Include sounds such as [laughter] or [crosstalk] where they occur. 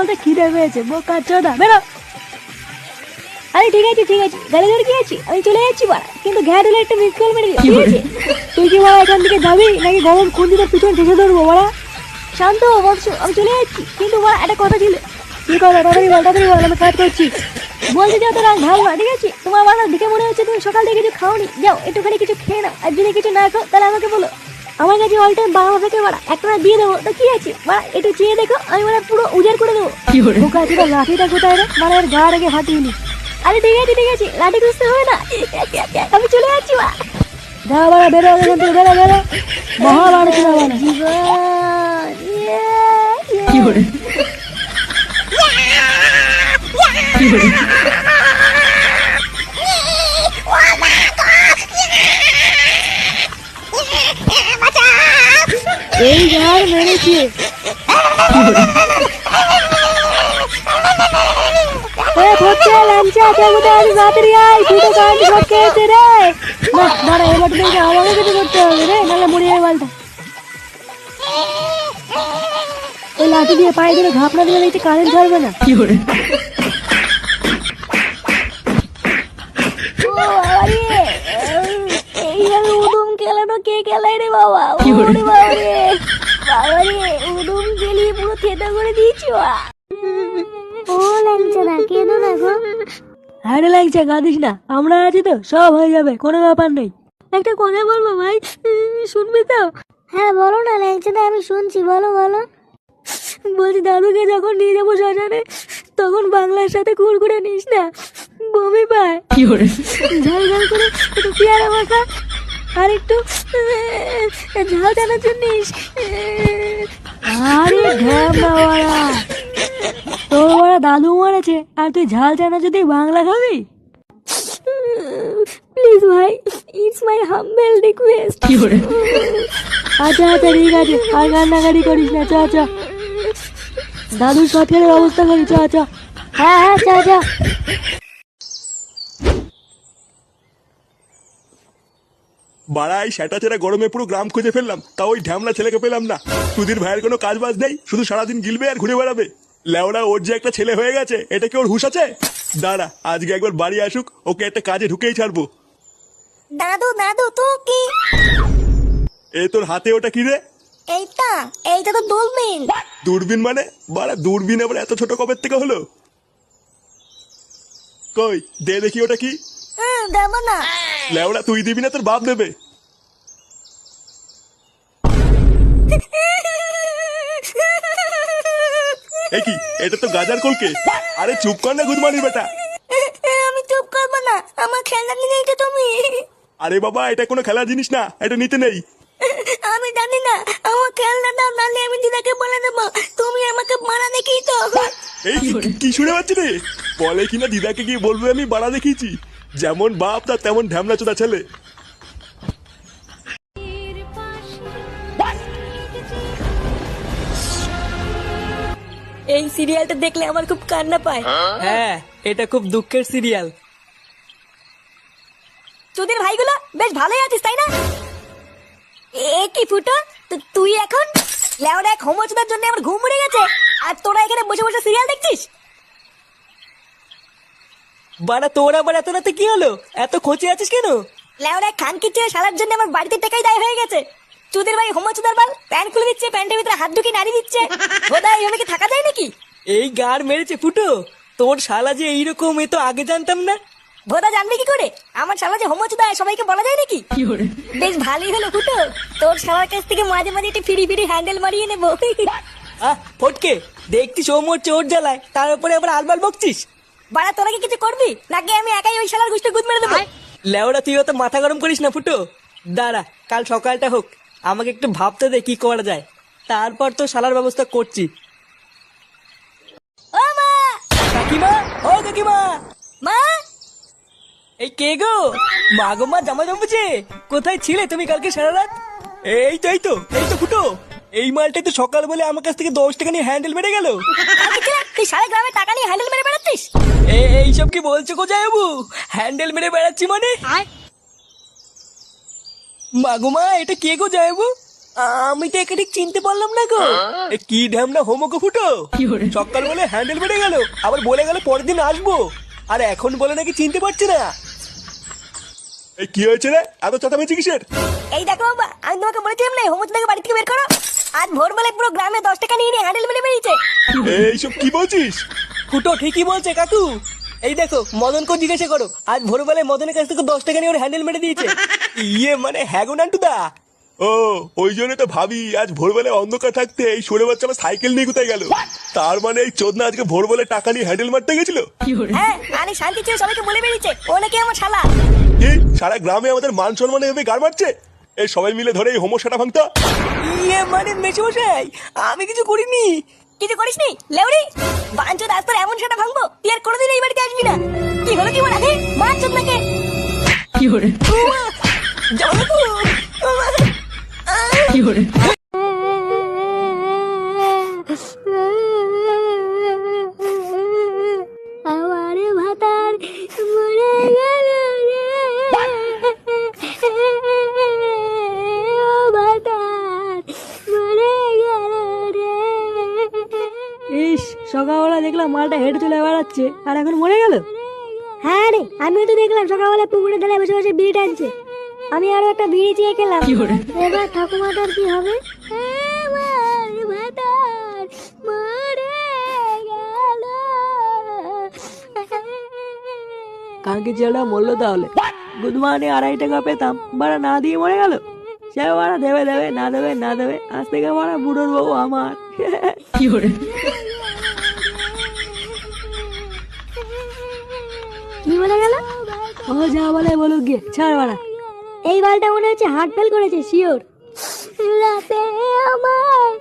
বলতে খিদে পেয়েছে বোকা চোদা বেরো। আরে ঠিক আছে ঠিক আছে গাড়ি ধরে কি আছি? আমি চলে যাচ্ছি বাড়া কিন্তু ঘ্যাট হলে একটা মিস কল মেরে ঠিক আছে? তুই কি বাড়া এখান থেকে যাবি নাকি গরম খুঁজিতে পিছনে ঢেকে ধরবো বাড়া? শান্ত বৎস আমি চলে যাচ্ছি কিন্তু বাড়া একটা কথা ছিল। কি কথা? তাড়াতাড়ি বল তাড়াতাড়ি বল আমি কাজ করছি। বলছি যে তোরা ভালো না ঠিক আছে? তোমার বাবা দেখে মনে হচ্ছে তুমি সকাল থেকে কিছু খাওনি। যাও একটুখানি কিছু খেয়ে নাও আর যদি কিছু না খাও তাহলে আমাকে বলো। আমার কাছে অল টাইম বাবা থেকে বাড়া একটা দিয়ে দেবো তো কি আছে বাড়া একটু চেয়ে দেখো আমি মানে পুরো উজাড় করে দেবো বোকা ছিল লাঠিটা কোথায় রে মানে ওর গা রেখে ফাটিয়ে আরে ঠিক আছে ঠিক আছে লাঠি খুঁজতে হবে না আমি চলে যাচ্ছি বা দাঁড়া বাড়া বেরো এখান থেকে বেরো বেরো বাড়া ছিল বাড়া কি করে এই ঝাড় মেরেছে এ ফটকে লাঞ্চা কোথায় আছিস তাড়াতাড়ি আয় তুই তো কারেন্ট শর্ট খেয়েছে রে না দাঁড়া এবার থেকে আমাকে কিছু করতে হবে রে নাহলে মরে যাবে বালটা ওই লাঠি দিয়ে পায়ে দিলে ঘাপনা দিলে দেখছি কারেন্ট ছাড়বে না কি করে কে খেলায় রে বাবা ওরে বাবা রে বাবা রে উদুম খেলিয়ে পুরো থেতা করে দিয়েছি ও ল্যাংচা না কেঁদো না গো। আরে লাগছে কাঁদিস না। আমরা আছি তো সব হয়ে যাবে কোনো ব্যাপার নেই। একটা কথা বলব ভাই শুনবি তো? হ্যাঁ বলো না ল্যাংচা না আমি শুনছি বলো বলো। বলছি দাদুকে যখন নিয়ে যাব শ্মশানে তখন বাংলার সাথে কুড়কুড়ে নিস না। বমি পায়। কি করে? ঝাল ঝাল করে একটু পেয়ারা মাখা আর একটু ঝাল টানার জন্য আরে ঢ্যাম ওরা তোর ওরা দাদু মারেছে আর তুই ঝাল চানা যদি বাংলা খাবি? প্লিজ ভাই ইটস মাই হাম্বেল রিকোয়েস্ট। কি করে আচ্ছা আচ্ছা ঠিক আছে আর কান্নাকাটি করিস না চ চ। দাদুর সৎকারের ব্যবস্থা করি চ চ। হ্যাঁ হ্যাঁ চ চ। বাড়াই সেটা ছেড়ে গরমে পুরো গ্রাম খুঁজে ফেললাম তা ওই ঢ্যামলা ছেলেকে পেলাম না। সুধীর ভাইয়ের কোনো কাজ বাজ নেই শুধু সারাদিন গিলবে আর ঘুরে বেড়াবে। লেওড়া ওর যে একটা ছেলে হয়ে গেছে এটা কি ওর হুশ আছে? দাঁড়া আজকে একবার বাড়ি আসুক ওকে একটা কাজে ঢুকেই ছাড়বো। দাদু দাদু তো কি? এ তোর হাতে ওটা কি রে? এইটা এইটা তো দূরবীন। দূরবীন মানে? বাড়া দূরবীন আবার এত ছোট কবের থেকে হলো? কই দে দেখি ওটা কি। হুম দেবো না। লেওড়া তুই দিবি না তোর বাপ দেবে। এ এটা তো গাজার কলকে? আরে চুপ কর না গুদমানি বেটা। আমি চুপ করব না আমার খেলনা নিয়ে এটা তুমি। আরে বাবা এটা কোনো খেলার জিনিস না এটা নিতে নেই। আমি জানি না আমার খেলনা দাও নাহলে আমি দিদাকে বলে দেবো। তুমি আমাকে মারা দেখিয়ে তো এই কি- কি শুনে পাচ্ছি রে? বলে কিনা দিদাকে গিয়ে বলবে আমি বাড়া দেখিয়েছি। যেমন বাপ তার তেমন ঢ্যামলা চোদা ছেলে। এই সিরিয়ালটা দেখলে আমার খুব কান্না পায়। হ্যাঁ এটা খুব দুঃখের সিরিয়াল। তোদের ভাইগুলো বেশ ভালোই আছিস তাই না? এ কি ফুটো তো- তুই এখন? লেওড়া এক হোমোচুদার জন্য আমার ঘুম উড়ে গেছে। আর তোরা এখানে বসে বসে সিরিয়াল দেখছিস? বাড়া তোর আবার এত রাতে কি হলো? এত খোঁচে আছিস কেন? লেওড়া খানকি ছেড়ে সারার জন্য আমার বাড়িতে টাকাই দায় হয়ে গেছে। চুদের ভাই হোমোচুদার বাল প্যান্ট খুলে দিচ্ছে প্যান্টের ভিতরে হাত ঢুকিয়ে নাড়ি দিচ্ছে। বোধহয় এইভাবে কি থাকা যায় নাকি? এই গার মেরেছে ফুটো তোর শালা যে এইরকম এ তো আগে জানতাম না। ভোদা জানবে কি করে? আমার শালা যে হোমোচুদা সবাইকে বলা যায় নাকি? বেশ ভালোই হলো ফুটো তোর শালার কাছ থেকে মাঝে মাঝে একটু ফিরি ফিরি হ্যান্ডেল মারিয়ে নেব। আহ ফটকে দেখছি সৌমর চোর জ্বালায় তার উপরে আবার আলবাল বকছিস? বাড়া তোরা কি কিছু করবি? নাকি আমি একাই ওই শালার গুষ্টি গুদ মেরে দেবো? লেওড়া তুই অত মাথা গরম করিস না ফুটো। দাঁড়া কাল সকালটা হোক। আমাকে একটু ভাবতে দে কি করা যায়। তারপর তো শালার ব্যবস্থা করছি। ও মা! কাকিমা? ও কাকিমা! মা! এই কে গো? মা গো মা জামা জমেছে কোথায় ছিলে তুমি কালকে সারা রাত? এই তো এই তো এই তো ফুটো। এই মালটাই তো সকাল বলে আমার কাছ থেকে দশ টাকা নিয়ে হ্যান্ডেল মেরে গেল। তুই সারা গ্রামে টাকা নিয়ে হ্যান্ডেল মেরে বেড়াচ্ছিস এইসব কি বলছো গো যাবু হ্যান্ডেল মেরে বেড়াচ্ছি মানে? মাগো মা এটা কে গো যাবু আমি তো একে ঠিক চিনতে পারলাম না গো। এ কি ঢ্যামনা হোমকো ফুটো? সকাল বলে হ্যান্ডেল বেড়ে গেল আবার বলে গেল পরের দিন আসব। আর এখন বলে নাকি চিনতে পারছি না। এই কি হয়েছে রে? এত চাতামেচি কিসের? এই দেখো বাবা আমি তোমাকে বলেছিলাম না হোমচ থেকে বাড়ি থেকে বের করো। আজ ভোরবেলায় পুরো গ্রামে দশ টাকা নিয়ে নিয়ে হ্যান্ডেল মেরে বেরিয়েছে এইসব কি বলছিস? ফুটো ঠিকই বলছে কাকু। এই দেখো মদনকে জিজ্ঞাসা করো আজ ভোরবেলায় মদনের কাছ থেকে দশ টাকা নিয়ে ওর হ্যান্ডেল মেরে দিয়েছে। ইয়ে মানে হ্যাগো নান্টু দা ও ওই জন্য তো ভাবি আজ ভোরবেলায় অন্ধকার থাকতে এই সরে বাচ্চা আমার সাইকেল নিয়ে কোথায় গেল? তার মানে এই চোদনা আজকে ভোরবেলায় টাকা নিয়ে হ্যান্ডেল মারতে গেছিল? হ্যাঁ আরে শান্তি ছিল সবাইকে বলে বেরিয়েছে ও নাকি আমার শালা। কি? সারা গ্রামে আমাদের মান সম্মানে এভাবে গাড় মারছে? এই সবাই মিলে ধরে এই হোমোসাটা ভাঙতা। ইয়ে মানে মেশমশাই আমি কিছু করিনি। কিছু করিস নি লেউরি বাঞ্চ রাস্তার এমন সেটা ভাঙবো তুই আর কোনোদিন এই বাড়িতে আসবি না। কি হলো কি বলে হে মার চোদ কি আমার ভাতার মরে গেল রে ও ভাতার মরে গেল রে ইস সকালবেলা দেখলাম মালটা হেঁটে চলে বেড়াচ্ছে আর এখন মরে গেল? হ্যাঁ রে আমিও তো দেখলাম সকালবেলা পুকুরে ধারে বসে বসে বিড়ি টানছে আমি আরও একটা বিড়ি চেয়ে খেলাম। এবার ঠাকুমাটার কি হবে? কালকে ছেলেটা মরলো তাহলে? গুদমানে আড়াই টাকা পেতাম। বাড়া না দিয়ে মরে গেল? সে বাড়া দেবে দেবে না দেবে না দেবে। আজ থেকে বাড়া বুড়োর বউ আমার। কি করে কি [laughs] বলে গেল? ও যা বলে বলুক গিয়ে, ছাড় বাড়া। এই বালটা মনে হচ্ছে হার্ট ফেল করেছে, শিওর। রাতে আমার